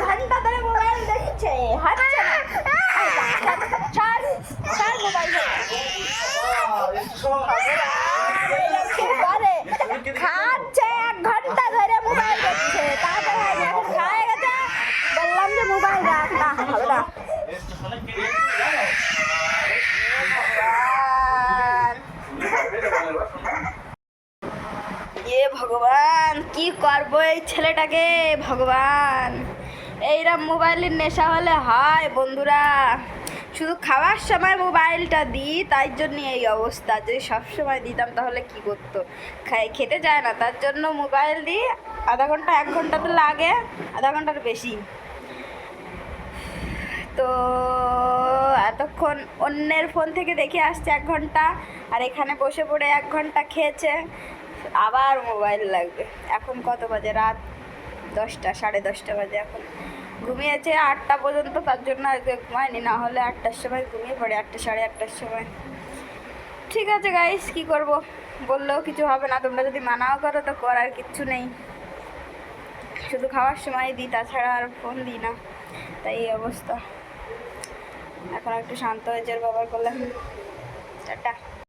ঘণ্টা ধরে মোবাইল দেখছে হচ্ছে না ছাড় ছাড় মোবাইল করে খাচ্ছে এক ঘণ্টা ধরে মোবাইল দেখছে তারপর হয়নি এখন খায় গেছে বললাম যে মোবাইল রাখ না হবে না এ ভগবান, কি করব এই ছেলেটাকে? ভগবান। এইরকম মোবাইলের নেশা হলে হয় বন্ধুরা। শুধু খাওয়ার সময় মোবাইলটা দিই, তাই জন্য এই অবস্থা। যদি সবসময় দিতাম তাহলে কি করতো? খেতে যায় না, তার জন্য মোবাইল দিই। আধা ঘণ্টা, এক ঘণ্টা তো লাগে, আধা ঘণ্টার বেশি। তো এতক্ষণ অন্যের ফোন থেকে দেখে আসছে এক ঘণ্টা, আর এখানে বসে পড়ে এক ঘণ্টা খেয়েছে। আবার মোবাইল লাগবে। এখন কত বাজে? রাত দশটা, সাড়ে দশটা বাজে এখন। ঘুমিয়েছে আটটা পর্যন্ত, তার জন্য আজকে ঘুমায়নি। না হলে আটটার সময় ঘুমিয়ে পড়ে, আটটা, সাড়ে আটটার সময়। ঠিক আছে গাইস কি করব? বললেও কিছু হবে না। তোমরা যদি মানাও করো, তো করার কিচ্ছু নেই। শুধু খাওয়ার সময় দিই, তাছাড়া আর ফোন দিই না। তাই এই অবস্থা। এখন একটু শান্ত হয়েছে বাবার করলাম টাটা।